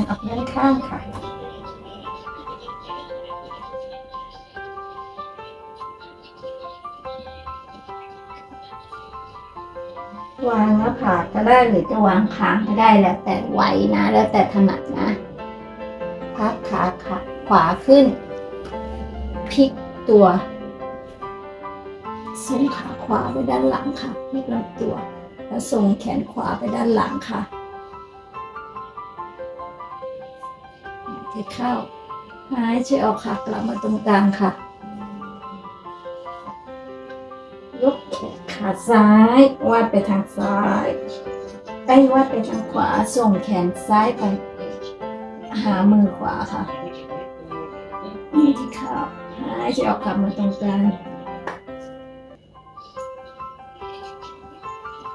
นออกด้านข้างค่ะวางหน้าผากก็ได้หรือจะวางค้างก็ได้แล้วแต่ไหวนะ แล้วแต่ถนัดนะ พับขาขาขวาขึ้นพลิกตัวส่งขาขวาไปด้านหลังค่ะพลิกลำตัว แล้วส่งแขนขวาไปด้านหลังค่ะ หายใจเข้าหายใจออกค่ะกลับมาตรงกลางค่ะ ยกแขนขาซ้าย วาดไปทางซ้ายไอ้วาดไปทางขวา ส่งแขนซ้ายไป หามือขวาค่ะนี่ที่เข้าหายใจออกกลับมาตรงกลาง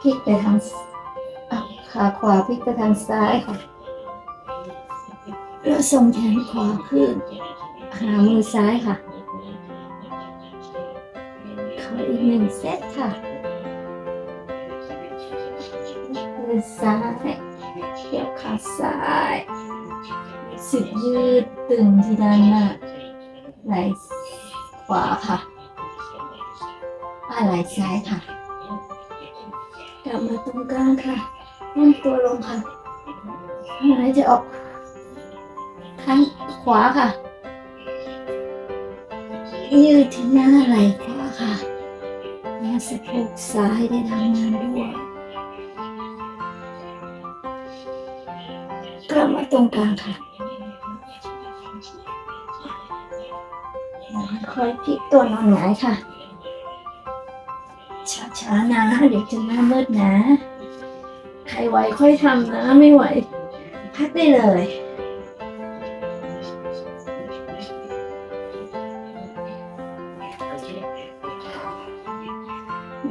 พลิกไปทางขาขวาพลิกไปทางซ้ายค่ะ แล้วส่งแขนขวาขึ้น หามือซ้ายค่ะ ขออีกหนึ่งเซตค่ะ มือซ้ายเกี่ยวขาซ้ายสึกยืดตึงที่ด้านหน้าไหล่ขวาค่ะอ่าไหล่ซ้ายค่ะ กลับมาตรงกลางค่ะน้มตัวลงค่ะหายใจออก ข้างขวาค่ะ ยืดที่หน้าไหล่ขวาค่ะและสะโพกซ้ายได้ทำงานด้วยกลับมาตรงกลางค่ะค่อยพลิกตัวนอนหงายค่ะ ช้าๆนะ เดี๋ยวจะหน้ามืดนะ ใครไหวค่อยทำนะ ไม่ไหว พักได้เลย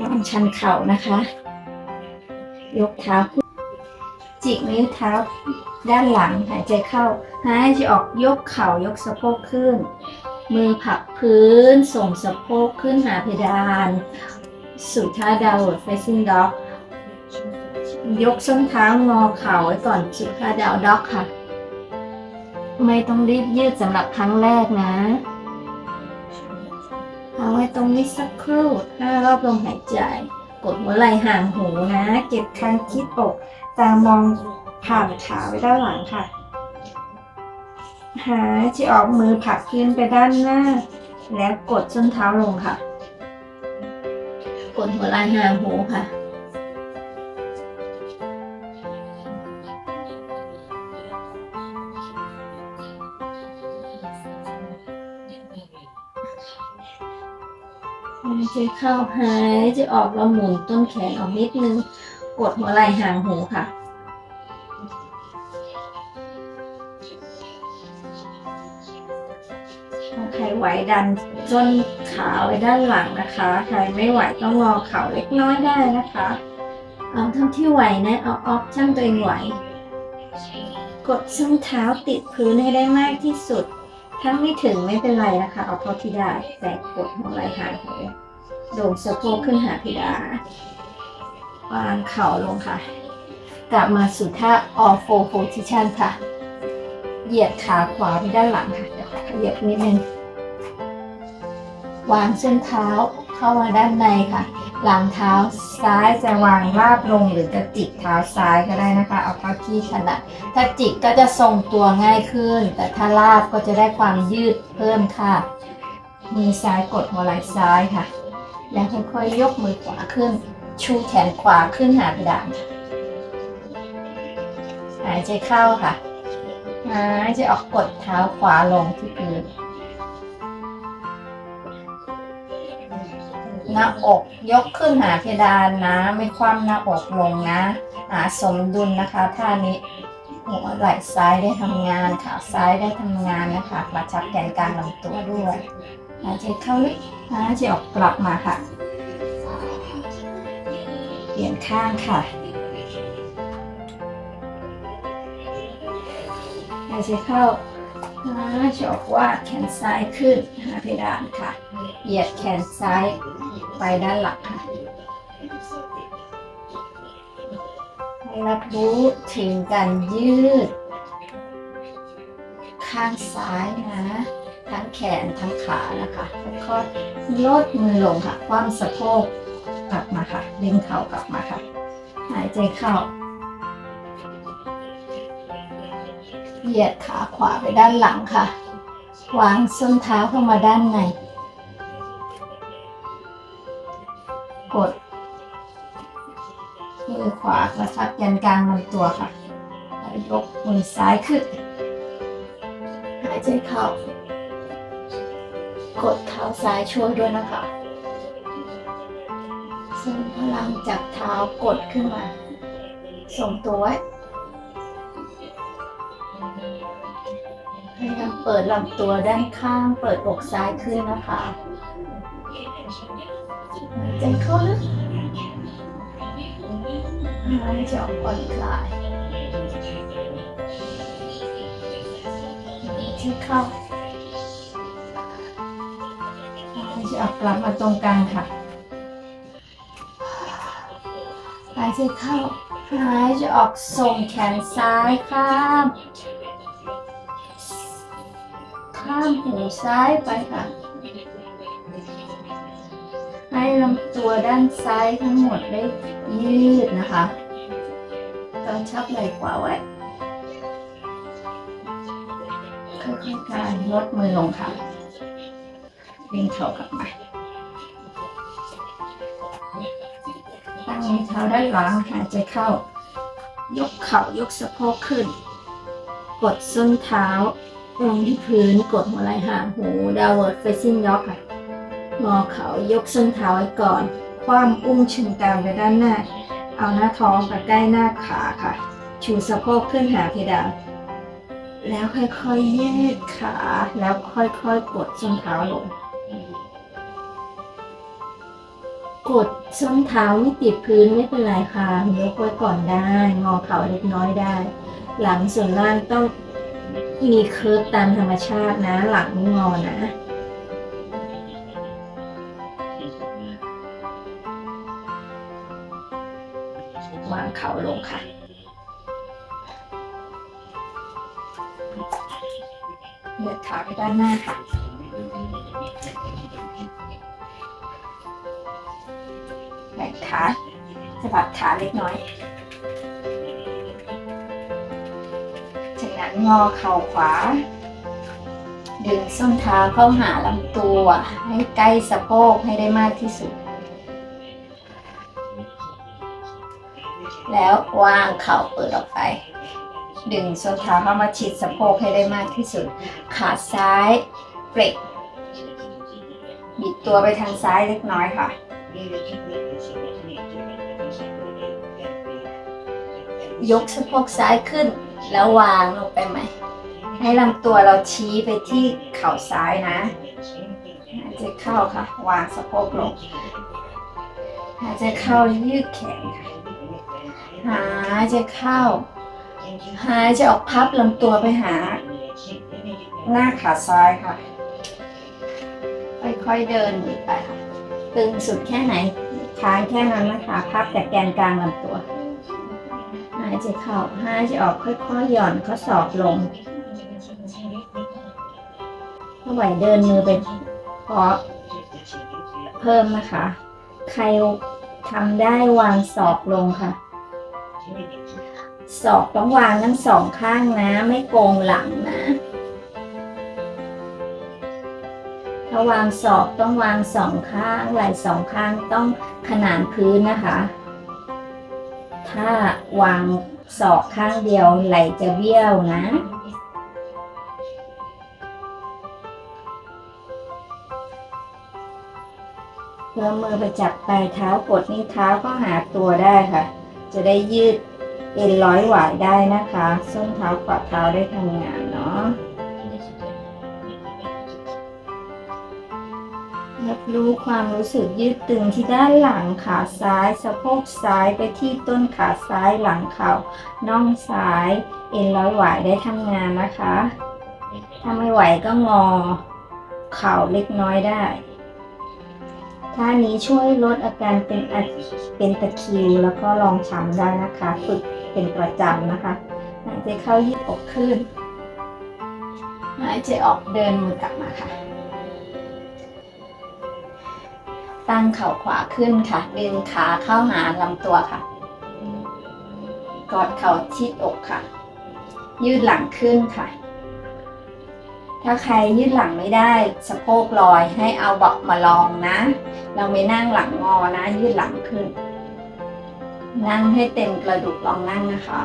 วางชันเข่านะคะ ยกเท้าขึ้นจิกนิ้วเท้าด้านหลังหายใจเข้า หายใจออกยกเข่ายกสะโพกขึ้น มือผลักพื้นส่งสะโพกขึ้นหาเพดาน สู่ท่าดาวด์เฟซซิ่งด็อก ยกส้นเท้างอเข่าไว้ก่อนสู่ท่าดาวด็อกค่ะ ไม่ต้องรีบยืดสำหรับครั้งแรกนะ รงนี้สักครู่ห้ารอบลมหายใจ กดหัวไหล่ห่างหูนะ เก็บคางคิดอก ตามองผ่านขาไว้ด้านหลังค่ะ หายใจออกมือผลักขึ้นไปด้านหน้า แล้วกดส้นเท้าลงค่ะ กดหัวไหล่ห่างหูค่ะ ใจเข้าหายใจออกแล้วหมุนต้นแขนออกนิดนึง กดหัวไหล่ห่างหูค่ะใครไหวดันส้นขาไว้ด้านหลังนะคะ ใครไม่ไหวต้องงอเข่าเล็กน้อยได้นะคะ เอาเท่าที่ไหวนะเอาออฟช่างตัวเองไหว กดส้นเท้าติดพื้นให้ได้มากที่สุด ถ้าไม่ถึงไม่เป็นไรนะคะ เอาเท่าที่ได้ แต่กดหัวไหล่หางหูโด่งสะโพกขึ้นหาเพดานวางเข่าลงค่ะ กลับมาสู่ท่า all four position ค่ะ เหยียดขาขวาไปด้านหลังค่ะ เดี๋ยวขยับนิดนึง วางเส้นเท้าเข้ามาด้านในค่ะ หลังเท้าซ้ายจะวางราบลงหรือจะจิกเท้าซ้ายก็ได้นะคะ เอาเท่าที่ถนัดถ้าจิกก็จะทรงตัวง่ายขึ้น แต่ถ้าลาบก็จะได้ความยืดเพิ่มค่ะ มือซ้ายกดหัวไหล่ซ้ายค่ะ แล้วค่อยๆยกมือขวาขึ้น ชูแขนขวาขึ้นหาเพดานหายใจเข้าค่ะหายใจออกกดเท้าขวาลงที่พื้น หน้าอกยกขึ้นหาเพดานนะ ไม่คว่ำหน้าอกลงนะ หาสมดุลนะคะท่านี้หัวไหล่ซ้ายได้ทำงานขาซ้ายได้ทำงานนะคะกระชับแกนกลางลำตัวด้วยหายใจเข้าลึกหายใจออกกลับมาค่ะ เปลี่ยนข้างค่ะหายใจเข้าหายใจออกวาดแขนซ้ายขึ้นหาเพดานค่ะ เหยียดแขนซ้าย ไปด้านหลังค่ะให้รับรู้ถึงการยืด ข้างซ้ายนะ ทั้งแขนทั้งขานะคะแล้วก็ลดมือลงค่ะ ความสะโพกกลับมาค่ะ ดึงเข่ากลับมาค่ะ หายใจเข้าเหยียดขาขวาไปด้านหลังค่ะ วางส้นเท้าเข้ามาด้านใน มือขวากระชับยันกลางลำตัวค่ะแล้วยกมือซ้ายขึ้น หายใจเข้า กดเท้าซ้ายช่วยด้วยนะคะส่งพลังจากเท้ากดขึ้นมา ส่งตัวไว้พยายามเปิดลำตัวด้านข้าง เปิดอกซ้ายขึ้นนะคะหายใจเข้าลึก หายใจออกผ่อนคลายหายใจเข้าหายใจออกกลับมาตรงกลางค่ะหายใจเข้าหายใจออกส่งแขนซ้ายข้าม ข้ามหูซ้ายไปค่ะให้ลำตัวด้านซ้ายทั้งหมดได้ยืดนะคะ ชับไหล่ขวาไว้ ค่อยๆการลดมือลงค่ะดึงเข่ากลับมาตั้งเท้าด้านหลังหายใจเข้า ยกเข่ายกสะโพกขึ้น กดส้นเท้าลงที่พื้นกดหัวไหล่ห่างหู downward facing dog ค่ะงอเขายกส้นเท้าไว้ก่อน คว่ำอุ้งชึงกรามไปด้านหน้า เอาหน้าท้องไปใกล้หน้าขาค่ะ ชูสะโพกขึ้นหาเพดานแล้วค่อยๆยืดขา แล้วค่อยๆกดส้นเท้าลง กดส้นเท้าไม่ติดพื้นไม่เป็นไรค่ะยกไว้ก่อนได้ งอเข่าเล็กน้อยได้ หลังส่วนล่างต้องมีเคิร์ฟตามธรรมชาตินะ หลังไม่งอนะาไปด้านหน้าค่ะแบ่งขาสะบัดขาเล็กน้อย จากนั้นงอเข่าขวา ดึงส้นเท้าเข้าหาลำตัว ให้ใกล้สะโพกให้ได้มากที่สุด แล้ววางเข่าเปิดออกไป ดึงส้นเท้าเข้ามาชิดสะโพกให้ได้มากที่สุด ขาซ้ายเบรกบิดตัวไปทางซ้ายเล็กน้อยค่ะ ยกสะโพกซ้ายขึ้น แล้ววางลงไปใหม ให้ลำตัวเราชี้ไปที่เข่าซ้ายนะหายใจเข้าค่ะ วางสะโพกลงหายใจเข้ายืดแขนค่ะหายใจเข้า หายใจออกพับลำตัวไปหา หน้าขาซ้ายค่ะ ค่อยๆเดินไปค่ะตึงสุดแค่ไหนค้างแค่นั้นนะคะพับจากแกนกลางลำตัว หายใจเข้าหายใจออกค่อยๆหย่อนข้อศอกลงถ้าไหวเดินมือไปเพาะเพิ่มนะคะ ใครทำได้วางศอกลงค่ะ ศอกต้องวางทั้งสองข้างนะ ไม่โกงหลังนะ ถ้าวางศอกต้องวางสองข้างไหล่สองข้างต้องขนานพื้นนะคะ ถ้าวางศอกข้างเดียวไหล่จะเบี้ยวนะเพื่อมือไปจับปลายเท้ากดนิ้วเท้าก็หาตัวได้ค่ะ จะได้ยืด เอ็นร้อยหวายได้นะคะ ส้นเท้าขวาเท้าได้ทำงานเนาะรับรู้ความรู้สึกยืดตึงที่ด้านหลังขาซ้าย สะโพกซ้ายไปที่ต้นขาซ้ายหลังเข่าน่องซ้าย เอ็นร้อยหวายได้ทำงานนะคะ ถ้าไม่ไหวก็งอ เข่าเล็กน้อยได้ ท่านี้ช่วยลดอาการเป็นอะเป็นตะคิว แล้วก็รองช้ำได้นะคะ ฝึกเป็นประจำนะคะ หายใจเข้ายืดอกขึ้น หายใจออกเดินมือกลับมาค่ะ ตั้งเข่าขวาขึ้นค่ะ ดึงขาเข้าหาลำตัวค่ะ กอดเข่าชิดอกค่ะ ยืดหลังขึ้นค่ะถ้าใครยืดหลังไม่ได้สะโพกลอยให้เอาเบาะมาลองนะ เราไม่นั่งหลังงอนะ ยืดหลังขึ้น นั่งให้เต็มกระดูกลองนั่งนะคะ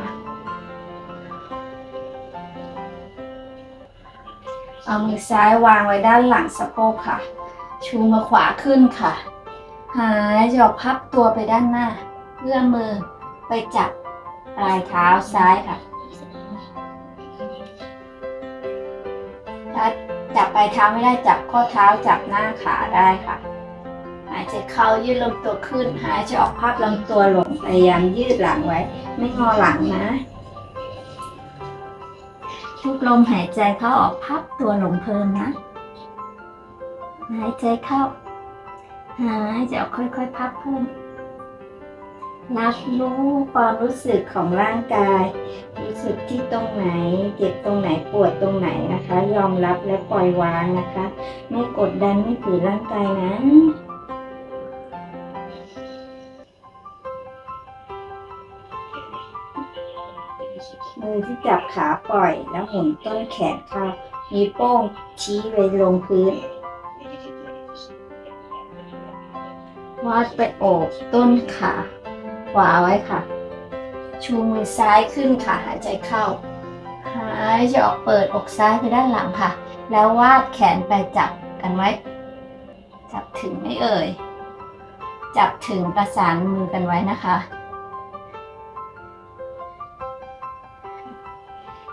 เอามือซ้ายวางไว้ด้านหลังสะโพกค่ะ ชูมือขวาขึ้นค่ะ หายใจอกพับตัวไปด้านหน้าเพื่อมือไปจับปลายเท้าซ้ายค่ะถ้าจับปลายเท้าไม่ได้จับข้อเท้าจับหน้าขาได้ค่ะ หายใจเข้ายืดลำตัวขึ้น หายใจออกพับลำตัวลงพยายามยืดหลังไว้ ไม่งอหลังนะ ทุกลมหายใจเข้าออกพับตัวลงเพิ่มนะ หายใจเข้า หายใจออกค่อยๆ พับเพิ่มรับรู้ความรู้สึกของร่างกาย รู้สึกที่ตรงไหนเจ็บตรงไหนปวดตรงไหนนะคะ ยอมรับและปล่อยวางนะคะ ไม่กดดันไม่ฝืนร่างกายนะ ที่จับขาปล่อยแล้วหมุนต้นแขนเข้า มีโป้งชี้ไปลงพื้น วาดไปโอบต้นขาขวาไว้ค่ะ ชูมือซ้ายขึ้นค่ะ หายใจเข้า หายใจออกเปิดอกซ้ายไปด้านหลังค่ะ แล้ววาดแขนไปจับกันไว้ จับถึงไม่เอ่ย จับถึงประสานมือกันไว้นะคะ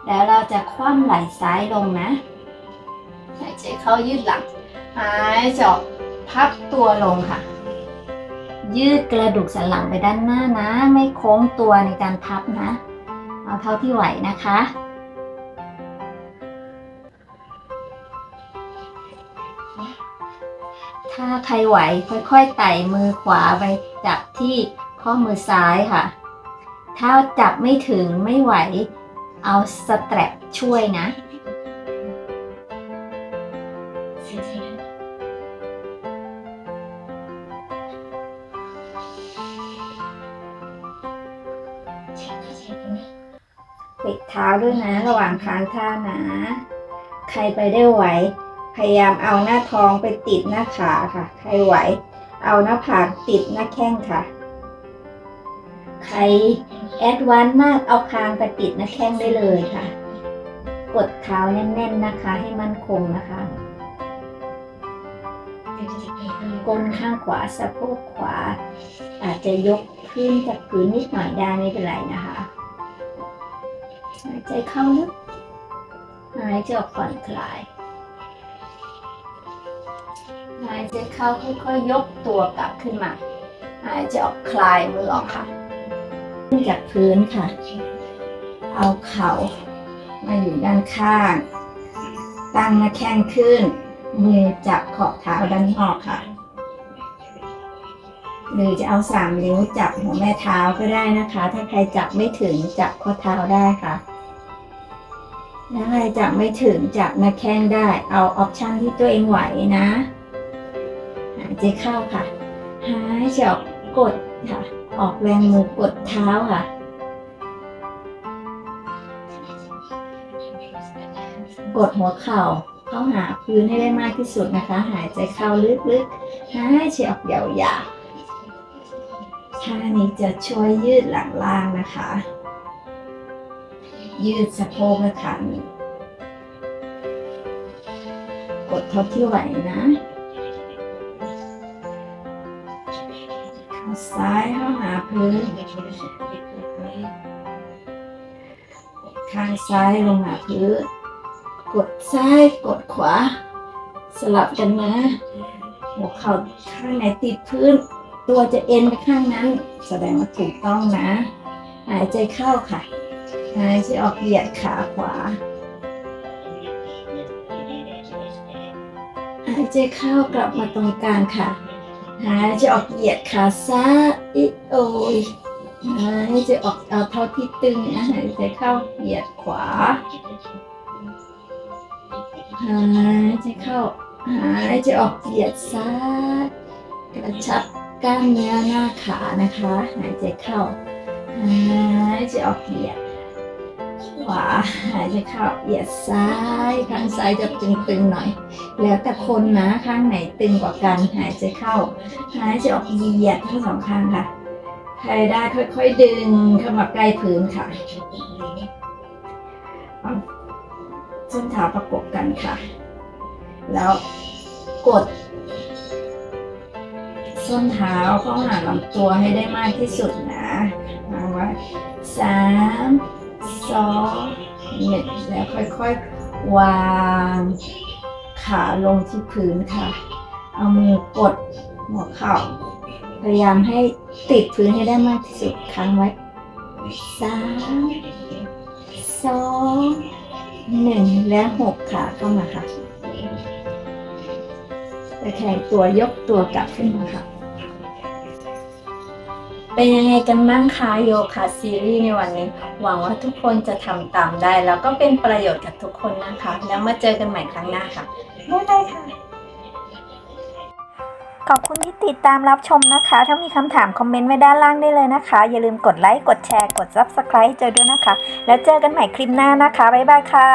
แล้วเราจะคว่ำไหล่ซ้ายลงนะหายใจเข้ายืดหลังหายใจออกพับตัวลงค่ะ ยืดกระดูกสันหลังไปด้านหน้านะ ไม่โค้งตัวในการพับนะ เอาเท่าที่ไหวนะคะ ถ้าใครไหวค่อยๆไต่มือขวาไปจับที่ข้อมือซ้ายค่ะ ถ้าจับไม่ถึงไม่ไหว เอาสแตรปช่วยนะ ปิดเท้าด้วยนะ ระหว่างค้างท่านะ ใครไปได้ไหว พยายามเอาหน้าท้องไปติดหน้าขาค่ะ ใครไหว เอาหน้าผากติดหน้าแข้งค่ะ ใครแอดวานซ์มากเอาคางไปติดน้าแข้งได้เลยค่ะ กดเท้าแน่นๆนะคะ ให้มั่นคงนะคะก้นข้างขวาสะโพกขวา อาจจะยกขึ้นจากพื้นนิดหน่อยได้ไม่เป็นไรนะคะหายใจเข้าลึกหายใจออกผ่อนคลายหายใจเข้าค่อยๆยกตัวกลับขึ้นมา หายใจออกคลายมือออกค่ะ ขึ้นจากพื้นค่ะ เอาเข่ามาอยู่ด้านข้าง ตั้งหน้าแข้งขึ้น มือจับขอบเท้าด้านนอกค่ะ หรือจะเอาสามนิ้วจับหัวแม่เท้าก็ได้นะคะ ถ้าใครจับไม่ถึงจับข้อเท้าได้ค่ะถ้าใครจับไม่ถึงจับหน้าแข้งได้ เอาออปชันที่ตัวเองไหวนะหายใจเข้าค่ะหายใจออกกดค่ะ ออกแรงมือกดเท้าค่ะ กดหัวเข่าเข้าหาพื้นให้ได้มากที่สุดนะคะ หายใจเข้าลึกๆหายใจออกยาวๆท่านี้จะช่วยยืดหลังล่างนะคะ ยืดสะโพกและขาหนึ่งกดเท่าที่ไหวนะ ซ้ายเข้าหาพื้น ข้างซ้ายลงหาพื้น กดซ้ายกดขวา สลับกันนะหัวเข่าข้างไหนติดพื้น ตัวจะเอ็นไปข้างนั้น แสดงว่าถูกต้องนะ หายใจเข้าค่ะ หายใจออกเหยียดขาขวา หายใจเข้ากลับมาตรงกลางค่ะ หายใจออกเหยียดขาซ้ายอิโอยหายใจออกเอาเท้าที่ตึงนะหายใจเข้าเหยียดขวาหายใจเข้าหายใจออกเหยียดซ้ายกระชับกล้ามเนื้อหน้าขานะคะ หายใจเข้าหายใจออกเหยียด ขวาหายใจเข้าเหยียดซ้ายข้างซ้ายจะตึงๆหน่อย แล้วแต่คนนะข้างไหนตึงกว่ากันหายใจเข้า หายใจออกเหยียดทั้งสองข้างค่ะใครได้ค่อยๆดึงเข้ามาใกล้พื้นค่ะเอาส้นเท้าประกบกันค่ะ แล้วกด ส้นเท้าเข้าหาลำตัวให้ได้มากที่สุดนะวางไว้สาม สองหนึ่งแล้วค่อย ๆ วางขาลงที่พื้นค่ะ เอามือกดหัวเข่า พยายามให้ติดพื้นให้ได้มากที่สุดค้างไว้สามสองหนึ่งและหกขาเข้ามาค่ะตะแคงตัวยกตัวกลับขึ้นมาค่ะ เป็นยังไงกันบ้างคะโยคะซีรีส์ในวันนี้ หวังว่าทุกคนจะทำตามได้ แล้วก็เป็นประโยชน์กับทุกคนนะคะ แล้วมาเจอกันใหม่ครั้งหน้าค่ะบ๊ายบายค่ะ ขอบคุณที่ติดตามรับชมนะคะ ถ้ามีคำถามคอมเมนต์ไว้ด้านล่างได้เลยนะคะ อย่าลืมกดไลค์ กดแชร์ กด Subscribe เจอด้วยนะคะ แล้วเจอกันใหม่คลิปหน้านะคะ บ๊ายบายค่ะ